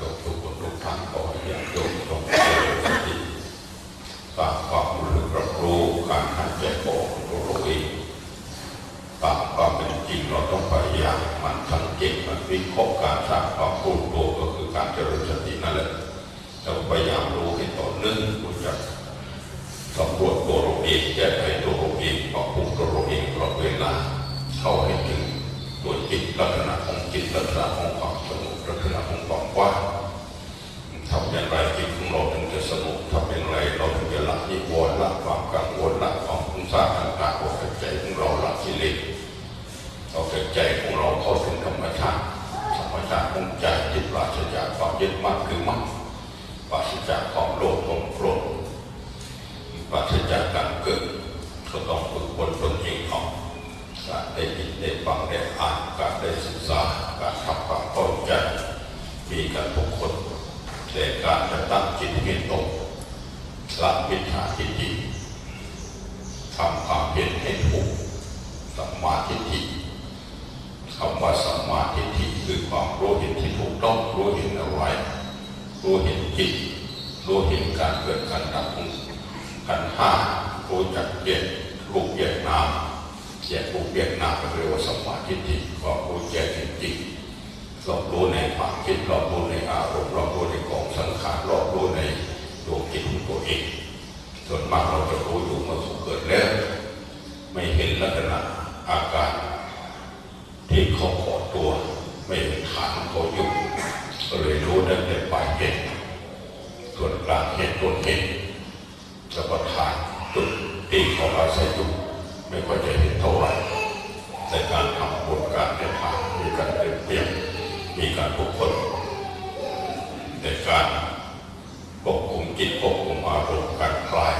โยมทุกคนทุกท่านขอให้ญาติโยมจงเจริญสติสร้างความรู้รับรู้การหายใจออกของตัวเราเองตามความเป็นจริงเราต้องพยายามมันสังเกตมันวิเคราะห์การสร้างความรู้ตัวก็คือการเจริญสตินั่นแหละเราพยายามรู้ให้ต่อเนื่องรู้จักสำรวจ ชาติธรรมชาติของใจที่ปราศจากความยึดมั่นคือมั่นปราศจากความโลภความโกรธปราศจากการเกิดก็ต้องฝึกฝนตนเองออกการได้ยินได้ฟังได้อ่านการได้ศึกษาการทำความเข้าใจมีกันทุกคนแต่การจะตั้งจิตให้ตรงละมิจฉาทิฏฐิทำความเห็นให้ถูกสัมมาทิฏฐิคำว่าส คือความรู้เห็นที่ถูกต้องรู้เห็นอะไรรู้เห็นจิตรู้เห็นการเกิดการดับของขันห้ารู้จักแยกรูปแยกนามแยกรูปแยกนามก็เรียกว่าสมาทิฏฐิก็รู้แยกจริงรอบรู้ในความคิดรอบรู้ในอารมณ์รอบรู้ในกองสังขารรอบรู้ในดวงจิตของตัวเองส่วนมากเราจะรู้อยู่เมื่อสุขเกิดแล้วไม่เห็นลักษณะอาการที่เขาขอ นฐานของเขาอยู่ก็เลยรู้ได้แต่ปลายเหตุส่วนกลางเหตุต้นเหตุ จะประทานจุดที่เขาอาศัยอยู่ไม่ค่อยจะเห็นเท่าไหร่ในการทำบุญการให้ทานมีการเปลี่ยนเปลี่ยนมีการปกครในการควบคุมจิตควบคุมอารมณ์การคลาย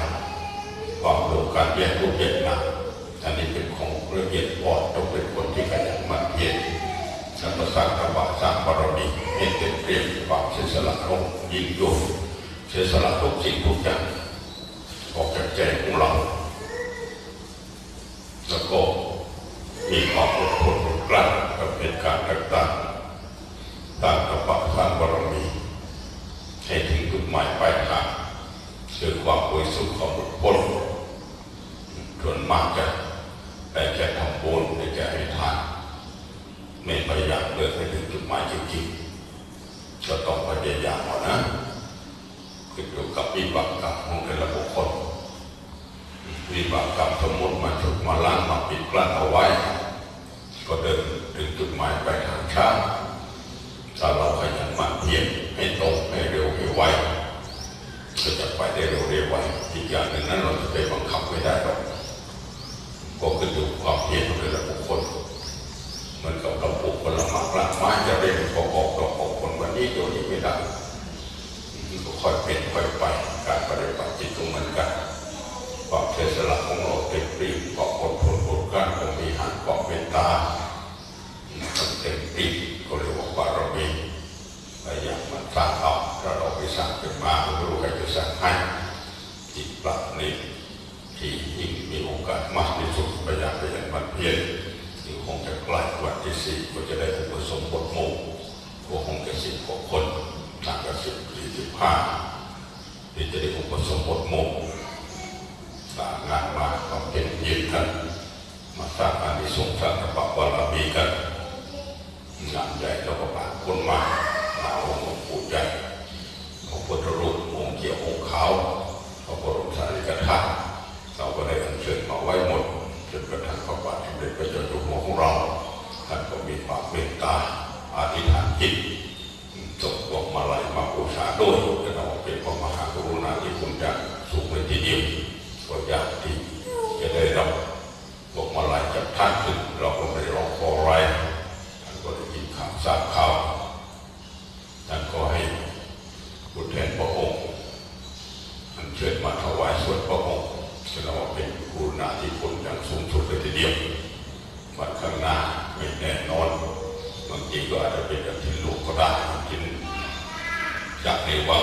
ความรู้การแยกรูปแยกนามอันนี้เป็นของละเอียดอ่อนต้องเป็นคนที่ขยันหมั่นเพียรแล้วก็สร้างธรรมะสร้างบารมีให้ เต็มเปี่ยมความเสียสละลงยิ่งยวดเสียสละทุกสิ่งทุกอย่างออกจากใจของเรา แล้วก็มีความอดทนอดกลั้นกับเหตุการณ์ต่างๆตั้งกระปักสร้างบารมีให้ถึงจุดหมายปลายทางคือความบริสุทธิ์ความหลุดพ้นส่วนมากจะได้แค่ทำบุญได้แค่ให้ทานไม่พยายามเดินไปถึงจุดหมายจริงๆ ก็ต้องพยายามเอานะขึ้นอยู่กับวิบากกรรมของแต่ละบุคคลวิบากกรรมสมมติมาฉุดมาล้างมาปิดกลั้นเอาไว้ ก็เดินถึงจุดหมายปลายทางช้าถ้าเราขยันหมั่นเพียรให้ตรงให้เร็วให้ไวก็จะไปได้เร็วเร็วไวอีกอย่างหนึ่งนั้นเราจะไปบังคับไม่ได้หรอกก็ขึ้นอยู่ ก็ค่อยเป็นค่อยไปการปฏิบัติจิตก็เหมือนกันความเสียสละของเราเต็มปีความอดทนอดกลั้นของมีหันความเมตตาเต็มปีก็เรียกว่าบารมีพยายามมันสร้างเอาถ้าเราไปสร้างขึ้นมาไม่รู้ใครจะสร้างให้จิตปรับนี่ที่ยิ่งมีโอกาสมากที่สุดพยายามพยายามมันเพียรที่คงจะใกล้วันที่สี่ก็จะได้อุปสมบทหมู่ก็คงจะสิบกว่าคน ต่างกันสิบสี่สิบห้าที่จะได้อุปสมบทหมู่สร้างงานมาความเป็นยืนกัน มาสร้างอานิสงส์สร้างธรรมบารมีกันงานใหญ่เราก็ผ่านคนมาหนาองค์หลวงปู่ใหญ่พระพุทธรูปองค์เขียวองค์ขาวพระบรมสารีริกธาตุเราก็ได้อัญเชิญมาไว้หมดจนกระทั่งพระบาทสมเด็จพระเจ้าอยู่หัวของเราท่านก็มีความเมตตาอธิษฐานจิต มาลัยมาบูชาด้วยก็เราเป็นพระมหากรุณาธิคุณอย่างสูงเลยทีเดียวก็อยากที่จะได้รับดอกมาลัยจากท่านซึ่งเราก็ไม่ได้ร้องขออะไรท่านก็ได้ยินข่าวทราบข่าวท่านก็ให้บุตรแทนพระองค์อันเชิญมาถวายส่วนพระองค์แสดงว่าเป็นกรุณาธิคุณอย่างสูงสุดเลยทีเดียววันข้างหน้าไม่แน่นอนบางทีก็อาจจะเป็นกฐินลูกก็ได้กฐิน จา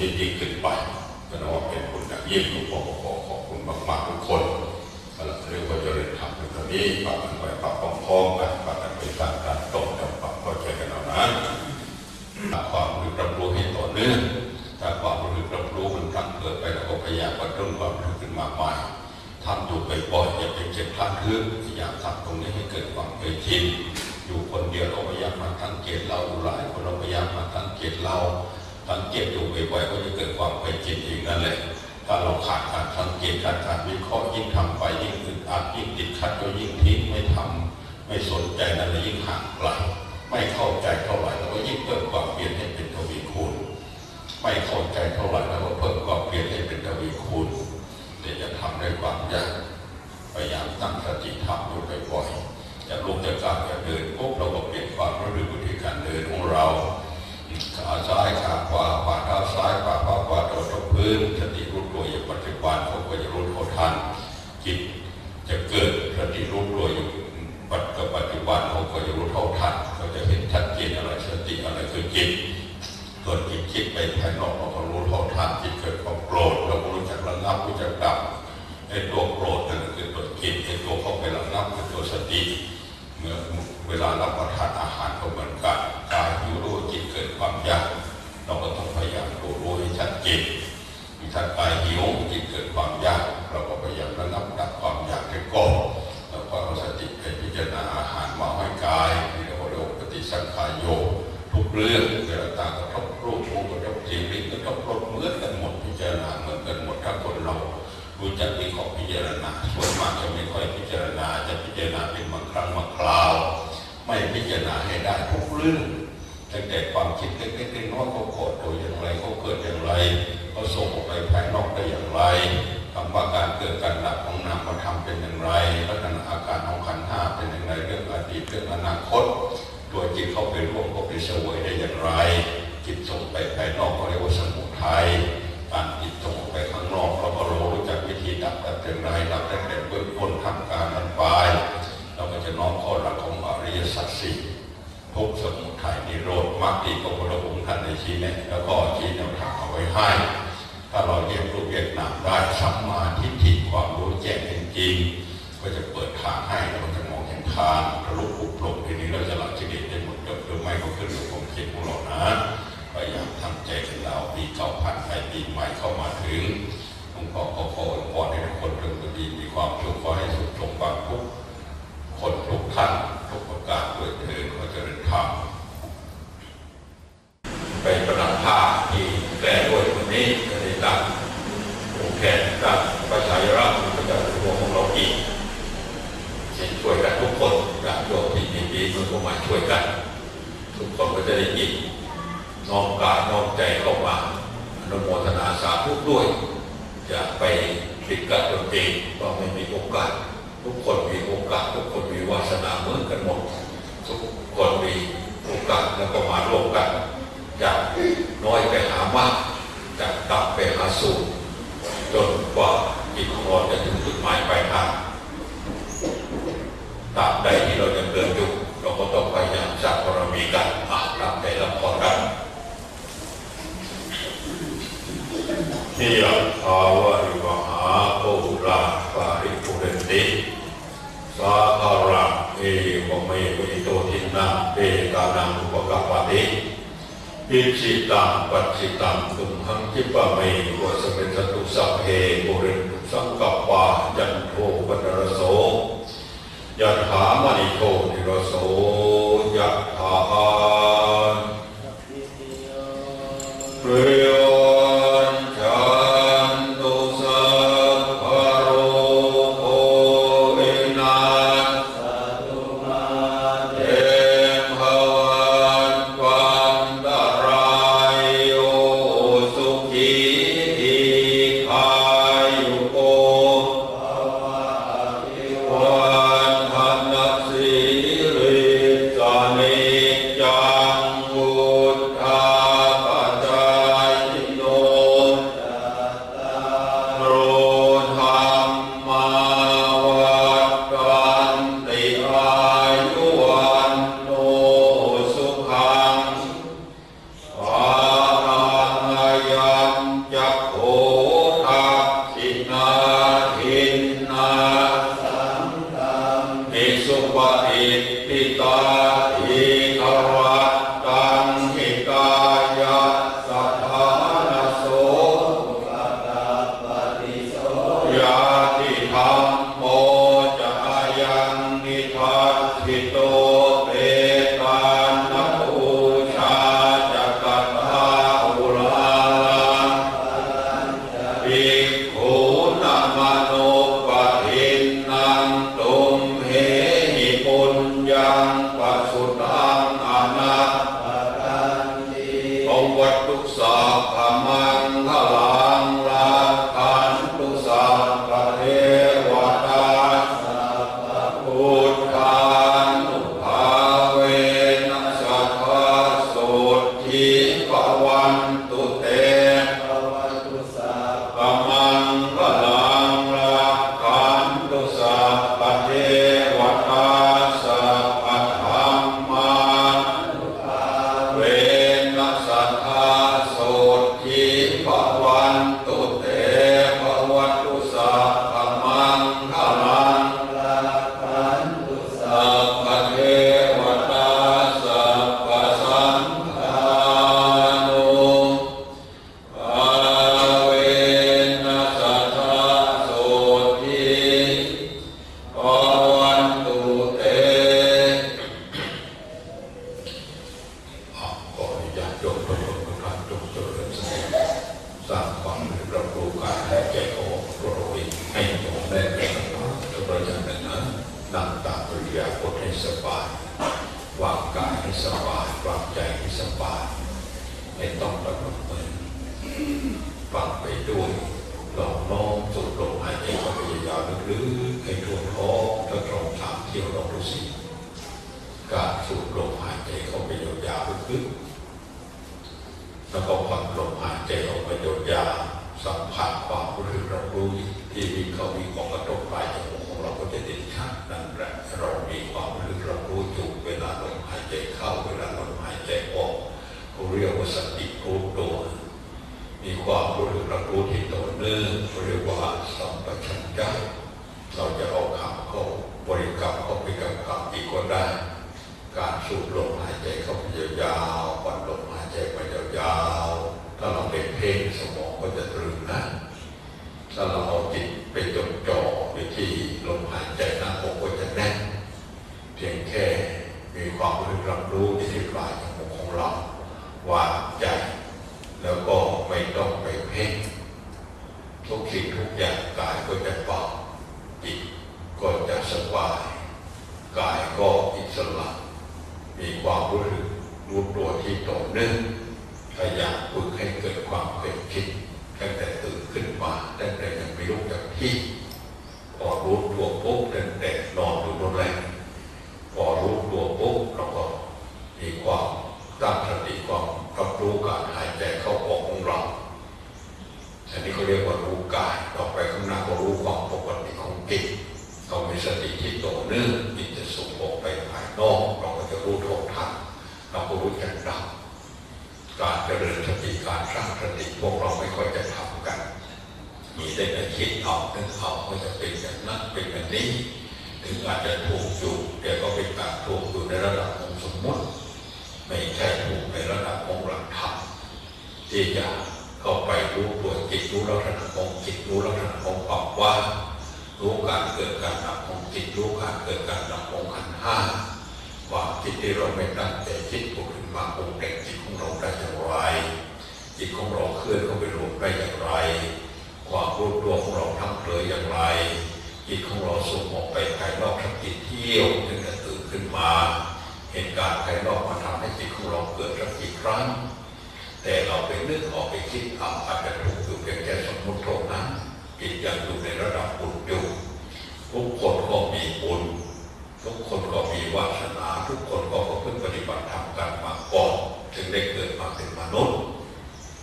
ศลให้สูงยิ่งขึ้นไปก็นับว่าเป็นบุญอย่างยิ่งของพ่อขอขอบคุณมากๆทุกคนก็เรียกว่าเจริญธรรมในตอนนี้ฝากกันไว้ฝากพร้อมๆกันฝากกันไปสร้างการตกแต่ฝากเข้าใจกันเอานะหาความรู้รับรู้ให้ต่อเนื่องถ้าความรู้รับรู้มันตั้งเกิดไปแล้วก็พยายามกระตุ้นความรู้ขึ้นมาใหม่ทำอยู่บ่อยๆอย่าเป็นเจ็บพลาดคืนพยายามทำตรงนี้ให้เกิดความเคยชินอยู่คนเดียวเราพยายามมาสังเกตเราอยู่หลายคนเราพยายามมาสังเกตเรา สังเกตอยู่บ่อยๆก็จะเกิดความเคยชินเองนั่นแหละถ้าเราขาดการสังเกตการการวิเคราะห์ยิ่งทำไปยิ่งอึดอัดยิ่งติดขัดก็ยิ่งทิ้งไม่ทำไม่สนใจนั่นแหละยิ่งห่างไกลไม่เข้าใจเท่าไหร่เราก็ยิ่งเพิ่มความเปลี่ยน มีท่ากายหิวจิตเกิดความอยากเราก็พยายามระงับดับความอยากให้ก่อนแล้วก็เอาสติไปพิจารณาอาหารมาให้กายที่เราเรียกปฏิสังขารโยทุกเรื่องเวลาตากระทบรูปหูกระทบเสียงลิ้นกระทบรสเหมือนกันหมดพิจารณาเหมือนกันหมดถ้าคนเรารู้จักวิเคราะห์พิจารณาส่วนมากจะไม่ค่อยพิจารณาจะพิจารณาเป็นบางครั้งบางคราว ไม่พิจารณาให้ได้ทุกเรื่อง ตั้งแต่ความคิดเล็กๆน้อยๆเขาโกรธตัวอย่างไรเขาเกิดอย่างไรเขาส่งออกไปภายนอกได้อย่างไรคำว่าการเกิดการดับของนามธรรมเป็นอย่างไรลักษณะอาการของขันธ์ห้าเป็นอย่างไรเรื่องอดีตเรื่องอนาคต ตัวจิตเข้าไปร่วมเข้าไปเสวยได้อย่างไร จิตส่งไปภายนอกเขาเรียกว่าสมุทัยการจิตส่งไปข้างนอกเราก็รู้จักวิธีดับดับอย่างไรดับตั้งแต่เบื้องต้นทำการมันปลายเราก็จะน้อมข้าหลักของอริยสัจสี่ ทุกสมุทัยนิโรธมรรคที่พระพุทธองค์ท่านได้ชี้แนะแล้วก็ชี้แนวทางเอาไว้ให้ ถ้าเราเรียนรู้เวียดนามได้สัมมาทิฏฐิความรู้แจ้งจริง ก็จะเปิดทางให้เราจะมองเห็นทางทะลุปุบลงทีนี้เราจะหลักจิตได้หมดจบหรือไม่ก็ขึ้นอยู่กับความคิดของเรานะพยายามทำใจของเราปีเก่าผ่านไปปีใหม่เข้ามาถึงหลวงพ่อขอขออวยพรให้ทุกคนเรื่องดีมีความสุขขอให้สุขสมหวังทุกคนทุกท่านทุกประการด้วยเถิดขอเจริญธรรมไปประดับผ้าที่แก้ด้วยวันนี้จะได้ตั้งผูกแขนตั้งพระชายรักพระเจ้าอยู่หัวของเราอีกที่ช่วยกันทุกคนญาติโยมที่ดีๆมันก็มาช่วยกัน ทุกคนก็จะได้ยินน้อมกายน้อมใจเข้ามาอนุโมทนาสาธุด้วยจะไปปิดกั้นตัวเองก็ไม่มีโอกาส ทุกคนมีโอกาส ทุกคนมีวาสนาเหมือนกันหมดทุกคนมีโอกาสแล้วก็มาร่วมกันจาก น้อยไปหามากจากต่ำไปหาสูงจนกว่าจิตของเราจะถึงจุดหมายปลายทางตราบใดที่เรายังเดินอยู่เราก็ต้องพยายามสร้างบารมีกันอ่าตามใจรับพรกันนิยภาวะริวหาภูราปาริปุเรนติสาคารังเอวเมวิโตทินังเอกานังอุปกปปติ อิจิตังปัจจิตังตุมหังคิปะเมวะสเมจตุสัพเพปุเรนตุสังกปายันโทปนรโสยะถามณิโท ไม่ต้องกำหนดมือฟังไปด้วยลองน้องสุดลมหายใจเข้าไปยาวๆลึกๆให้ทั่วท้องถ้าตรงสามเที่ยวลองดูสิการสูดลมหายใจเข้าไปยาวๆลึกๆแล้วก็ผ่อนลมหายใจออกไปยาวๆสัมผัสความรู้สึกรับรู้ที่มีเขามีของกระทบปลายจมูกของเราก็จะเด่นชัดนั่นแหละเรามีความรู้สึกรับรู้อยู่เวลาลมหายใจเข้าเวลาลมหายใจออกเขาเรียกว่าสติรู้ตัว มีความรู้สึกรับรู้ที่ต่อเนื่องเรียกว่าสัมปชัญญะเราจะเอาคำเข้าบริกรรมเข้าไปกับคำอีกก็ได้ การสูดลมหายใจเข้าไปยาวๆผ่อนลมหายใจไปยาวๆถ้าเราเป็นเพลงสมอง ก็จะตรึงได้ถ้าเราเอาจิตไปจดจ่อไปที่ลมหายใจหน้าอกก็จะแน่น เพียงแค่มีความรู้รับรู้ที่ปลายของเราว่างใจ แล้วก็ไม่ต้องไปเพ่งทุกสิ่งทุกอย่างกายก็จะเบาจิตก็จะสบาย กายก็อิสระ มีความรู้สึกรู้ตัวที่ต่อเนื่อง พยายามฝึกให้เกิดความเป็นคิดตั้งแต่ตื่นขึ้นมาตั้งแต่ยังไม่ลุกจากที่ พอรู้ตัวปุ๊บตั้งแต่นอนอยู่บนแรงพอรู้ตัวปุ๊บเราก็มีความตั้งสติความรับรู้การหายใจเข้าออกของเรา อันนี้เขาเรียกว่ารู้กาย ต่อไปข้างหน้าก็รู้ความปกติของจิตเรามี สติที่ต่อเนื่องจิตจะส่งออกไปภายนอกเราก็จะรู้โทษทันเราก็รู้จักดับการเจริญสติการสร้างสติพวกเราไม่ค่อยจะทำกัน มีได้แต่คิดเอานึกเอาว่าจะเป็นอย่างนั้นเป็นอย่างนี้ ถึงอาจจะถูกอยู่แต่ก็เป็นการถูกอยู่ในระดับของสมมติไม่ใช่ถูกในระดับของหลักธรรมที่จะเข้าไปรู้ตัวจิตรู้ลักษณะของจิตรู้ลักษณะของความว่าง รู้การเกิดการดับของจิตรู้การเกิดการดับของขันห้าว่าจิตที่เราไม่ตั้งใจคิดผุดขึ้นมาปรุงแต่งจิตของเราได้อย่างไร จิตของเราเคลื่อนเข้าไปรวมได้อย่างไร ความรู้ตัวของเราทั้งเผยอย่างไร จิตของเราส่งออกไปภายนอกทั้งจิตเที่ยวถึงจะตื่นขึ้นมา เหตุการณ์ภายนอกมาทำให้จิตของเราเกิดสักกี่ครั้ง แต่เราไปนึกออกไปคิดเอาจจะถูกอยู่เพียงแค่สมมติเท่านั้น จิตยังอยู่ในระดับบุญอยู่ ทุกคนก็มีบุญ ทุกคนก็มีวาสนา ทุกคนก็ประพฤติปฏิบัติธรรมกันมาก่อนถึงได้เกิดมาเป็นมนุษย์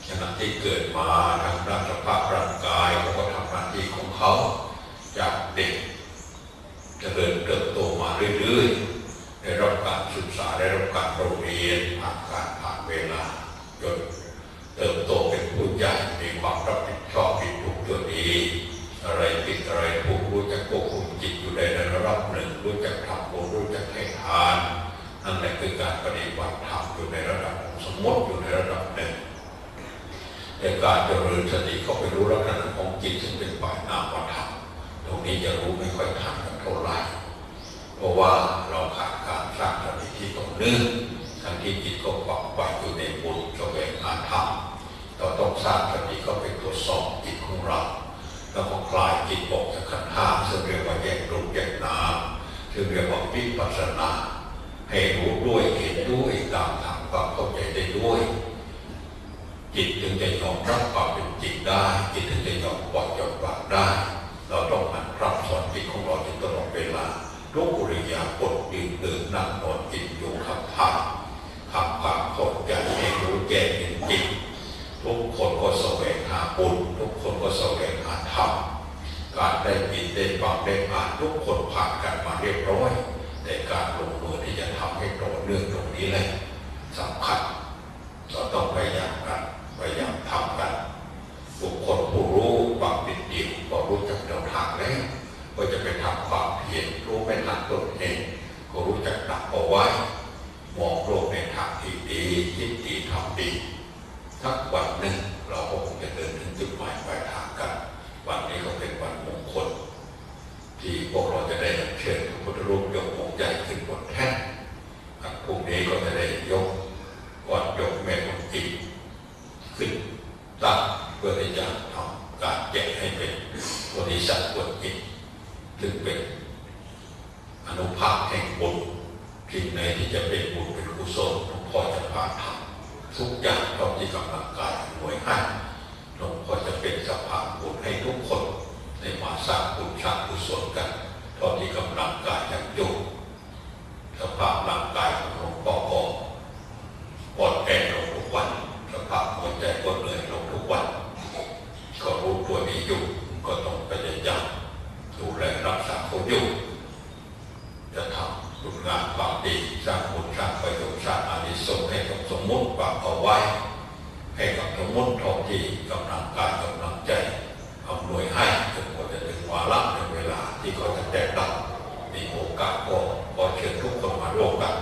ขณะที่เกิดมาทางด้านสภาพร่างกายเขาก็ทำหน้าที่ของเขา จากเด็กจเจริญเติบโตมาเรื่อยๆได้รับการศึกษาได้รับการโรงเรียนการผ่านเวลาจนเติบโตเป็นผู้ใหญ่มีความรับผิดชอบผิดถูกตัวดีอะไรผิดอะไรถูกรู้จักควบคุมจิตอยู่ในระดับหนึ่ง รู้จักทำบุญรู้จักให้ทานนั่นแหละคือการปฏิบัติธรรมอยู่ในระดับของสมมติอยู่ในระดับหนึ่งแต่การเจริญสติเข้าไปรู้ลักษณะของจิตซึ่งเป็นฝ่ายนามธรรมตรงนี้จะรู้ไม่ค่อยทันกันเท่าไหร่เพราะว่าเราขาดการสร้างสติที่ต่อเนื่องทั้งที่จิตก็ฝักใฝ่อยู่ในบุญแสวงหาธรรมเราต้องสร้างสติเข้าไปตรวจสอบจิตของเราแล้วก็คลายจิตออกจากขันธ์ห้าซึ่งเรียกว่าแยกรูปแยก ซึ่งเรียกว่าวิปัสสนาให้รู้ด้วยเห็นด้วยตามทางความเข้าใจได้ด้วย จิตถึงจะยอมรับความเป็นจริงได้ จิตถึงจะยอมปล่อยยอมวางได้ เราต้องหันรับสอนจิตของเราอยู่ตลอดเวลาทุกอริยาบทยืนเดินนั่งนอนกินอยู่ขับถ่ายทำความเข้าใจให้รู้แจ้งเห็นจริงทุกคนก็แสวงหาบุญทุกคนก็แสวงหาธรรม การได้กินได้ฟังได้อ่านทุกคนผ่านกันมาเรียบร้อย แต่การลงมือที่จะทำให้ต่อเนื่องตรงนี้แหละสำคัญ เราต้องพยายามกันพยายามทำกัน บุคคลผู้รู้ความเป็นจริงก็รู้จักแนวทางแล้วก็จะไปทำความเพียรรู้ไม่ทันตนเองก็รู้จักดักเอาไว้ มองโลกในทางที่ดีคิดดีทำดีสักวันหนึ่งเราก็คงจะเดินถึงจุดหมายปลายทางกัน วันนี้ก็เป็นวันมงคล ที่พวกเราจะได้รับเชิญพระพุทธรูปยกองค์ใหญ่ขึ้นบนแท่น พรุ่งนี้ก็จะได้ยก วัดยกแม่ของจิตขึ้นตั้งเพื่อที่จะทำการแยกให้เป็นบริษัทบนจิตซึ่งเป็นอนุภาพแห่งบุญสิ่งไหนที่จะเป็นบุญเป็นกุศลหลวงพ่อจะพาทำทุกอย่างเท่าที่กำลังกายหน่วยให้หลวงพ่อจะเป็นสะพานบุญให้ทุกคนได้มาสร้างบุญสร้างกุศลกันเท่าที่กำลังกายยังอยู่สภาพร่างกายของหลวงพ่อก็ อ่อนแอลงทุกวันสภาพหัวใจก็เหนื่อยลงทุกวัน ก็รู้ตัวนี้อยู่ ก็ต้องพยายามดูแลรักษาเขาอยู่ จะทำคุณงามความดีสร้างบุญสร้างประโยชน์สร้างอานิสงส์ให้กับส มุติฝากเอาไว้ ให้กับสมมติทองที่กำลังกายกับลังใจอำนวยให้จนกว่าจะถึงวาระในเวลาที่เขาจะแตกต่างมีโอกาสก็ขอเชิญทุกคนมาร่วมกัน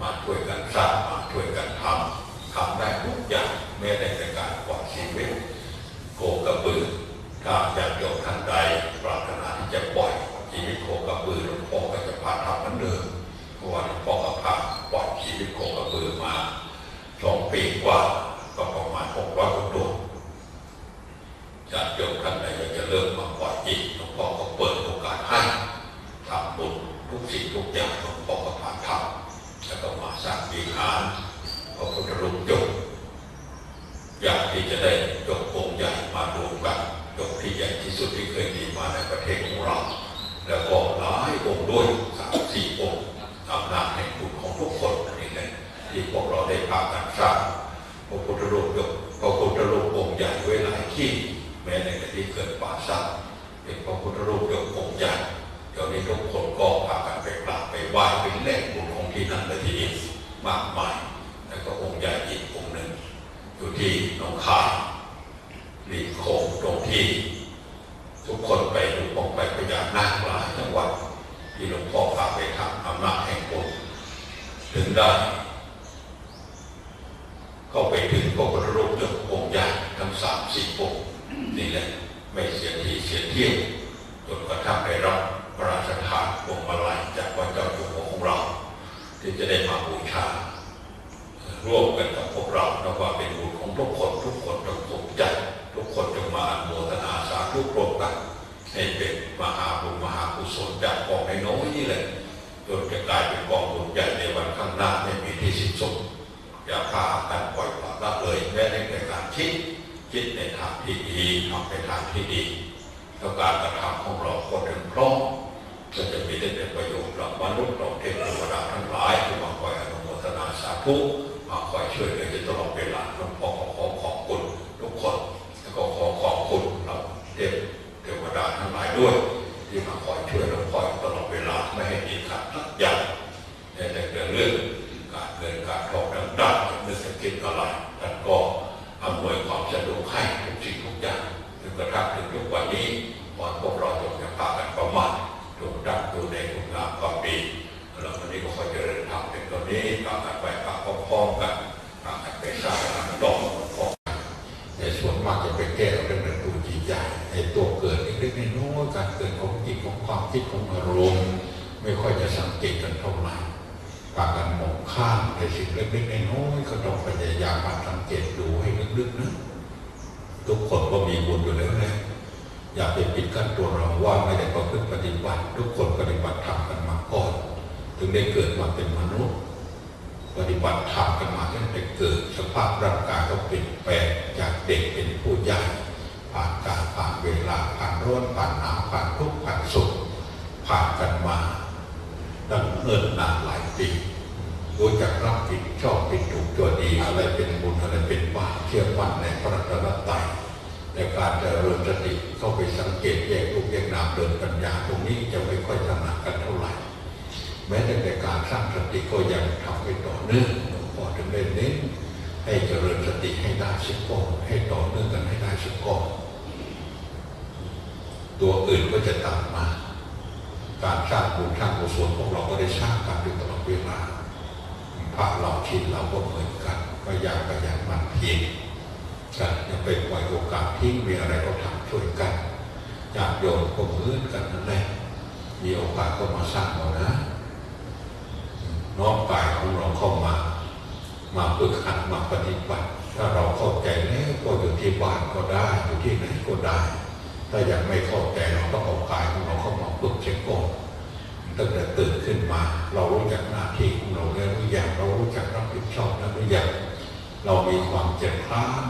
มาช่วยกันสร้างมาช่วยกันทำทำได้ทุกอย่างแม้แต่การกวาดชีวิตโคกระบือ ถ้าอยากโยมท่านใดปรารถนาที่จะปล่อยชีวิตโคกระบือหลวงพ่อก็จะพาทำเหมือนเดิมเพราะว่าหลวงพ่อก็พาปล่อยชีวิตโคกระบือมาสองปีกว่าก็ประมาณหกร้อยกว่าตัวจากโยมท่านใดอยากจะเริ่มมาปล่อยจิตหลวงพ่อก็เปิดโอกาสให้ทำบุญทุกสิ่งทุกอย่างหลวงพ่อก็พาทำ แล้วก็มาสร้างวิหารพระพุทธรูปจบ อยากที่จะได้ยกองค์ใหญ่มารวมกันยกที่ใหญ่ที่สุดที่เคยมีมาในประเทศของเรา แล้วก็หลายองค์ด้วยสามสี่องค์อำนาจแห่งบุญของทุกคนนี่แหละที่พวกเราได้พากันสร้างพระพุทธรูปยกพระพุทธรูปองค์ใหญ่ไว้หลายที่ แม้ในที่เกิดป่าสร้างเป็นพระพุทธรูปยกองค์ใหญ่เดี๋ยวนี้ทุกคนก็พากันไปกราบไปไหว้เป็นแหล่งบุญของที่นั่นเลยทีเดียวมากมาย แล้วก็องค์ใหญ่อีกองค์หนึ่ง อยู่ที่หนองคายรีโคงตรงที่ ทุกคนไปดูปองไปพญานาคหลายจังหวัดที่หลวงพ่อพาไปทำอำนาจแห่งบุญถึงได้เข้าไปถึงพระพุทธรูปยกองค์ใหญ่ทั้งสามสี่องค์นี่แหละไม่เสียทีเสียเที่ยวจนกระทั่งได้รับพระราชทานพวงมาลัยจากพระเจ้าอยู่หัวของเรา ที่จะได้มาบูชาร่วมกันกับพวกเรานะว่าเป็นบุญของทุกคนทุกคนจงภูมิใจ ทุกคนจงมาอนุโมทนาสาธุร่วมกันให้เป็นมหาบุญมหากุศลจากกองน้อยนี่แหละจนจะกลายเป็นกองบุญใหญ่ในวันข้างหน้าไม่มีที่สิ้นสุดอย่าพากันปล่อยปละละเลยแม้ในการคิด คิดในทางที่ดีทำในทางที่ดีแล้วการกระทำของเราก็ถึงพร้อมก็จะมีได้เป็นประโยชน์กับมนุษย์เราเทพเทวดาทั้งหลายที่มาคอยอนุโมทนาสาธุมาคอยช่วยเหลืออยู่ตลอดเวลาหลวงพ่อขอขอขอบคุณทุกคนแล้วก็ขอขอบคุณเราเทพ พยายามมาสังเกตดูให้ลึกๆนะทุกคนก็มีบุญอยู่แล้วนะอย่าไปปิดกั้นตัวเราว่าไม่ได้ประพฤติปฏิบัติ ทุกคนปฏิบัติธรรมกันมาก่อน ถึงได้เกิดมาเป็นมนุษย์ ปฏิบัติธรรมกันมาตั้งแต่เกิดสภาพร่างกายก็เปลี่ยนแปลงจากเด็กเป็นผู้ใหญ่ผ่านการผ่านเวลาผ่านร้อนผ่านหนาวผ่านทุกข์ผ่านสุขผ่านกันมาดังเนินนานหลายปี รู้จักรับผิดชอบผิดถูกตัวดีอะไรเป็นบุญอะไรเป็นบาปเชื่อมั่นในพระรัตนตรัยในการเจริญสติเข้าไปสังเกตแยกรูปแยกนามเดินปัญญาตรงนี้จะไม่ค่อยถนัดกันเท่าไหร่แม้แต่ในการสร้างสติก็ยังทำให้ต่อเนื่องหลวงพ่อถึงได้เน้นให้เจริญสติให้ได้สิบก้อนให้ต่อเนื่องกันให้ได้สิบก้อนตัวอื่นก็จะตามมา การสร้างบุญสร้างกุศลของเราก็ได้สร้างกันอยู่ตลอดเวลา พระเราชินเราก็เหมือนกันพยายามพยายามมันเพียรกันอย่าไปปล่อยโอกาสทิ้งมีอะไรก็ทำช่วยกันญาติโยมก็เหมือนกันนั่นแหละมีโอกาสก็มาสร้างเรานะน้อมกายของเราเข้ามา มาฝึกหัดมาปฏิบัติ ถ้าเราเข้าใจแล้วก็อยู่ที่บ้านก็ได้ อยู่ที่ไหนก็ได้ ถ้ายังไม่เข้าใจเราต้องเอากายของเราเข้ามาฝึกเช็คก่อน ตั้งแต่ตื่นขึ้นมา เรารู้จักหน้าที่ของเราแล้วหรือยังเรารู้จักรับผิดชอบแล้วหรือยังเรามีความเจ็บพลาด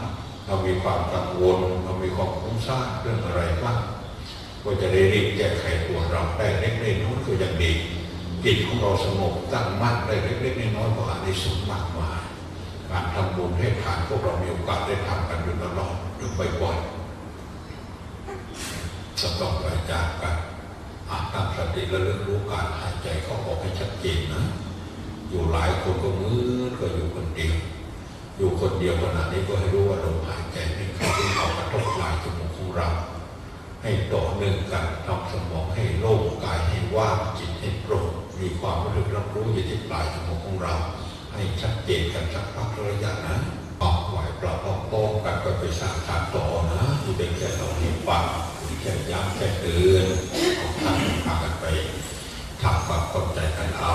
เรามีความกังวล เรามีความคุ้มซ่าเรื่องอะไรบ้างก็จะได้รีบแก้ไขตัวเราได้เล็กๆน้อยๆก็ยังดีจิตของเราสงบตั้งมั่นได้เล็กๆน้อยๆก็อาจได้สูงมากมายการทำบุญให้ทานพวกเรามีโอกาสได้ทำกันอยู่ตลอดอยู่บ่อยๆสำหรับไปจากกัน ตั้งสติและเรื่องรู้การหายใจเข้าออกให้ชัดเจนนะ อยู่หลายคนก็มืดก็อยู่คนเดียว อยู่คนเดียวขณะนี้ก็ให้รู้ว่าลมหายใจนี่เข้าที่เข้ากระทบปลายจมูกของเรา ให้ต่อเนื่องกันทำสมองให้โล่งกายให้ว่างจิตให้โปร่งมีความรู้สึกรับรู้อยู่ที่ปลายจมูกของเรา ให้ชัดเจนกันสักพักระยะนะออกไหวปรับออกโต้งกันก็ไปสร้างสารต่อนะที่เป็นแค่เราให้ฟัง แค่ย้ำแค่เตือนของท่านพากันไปทำความเข้าใจกันเอา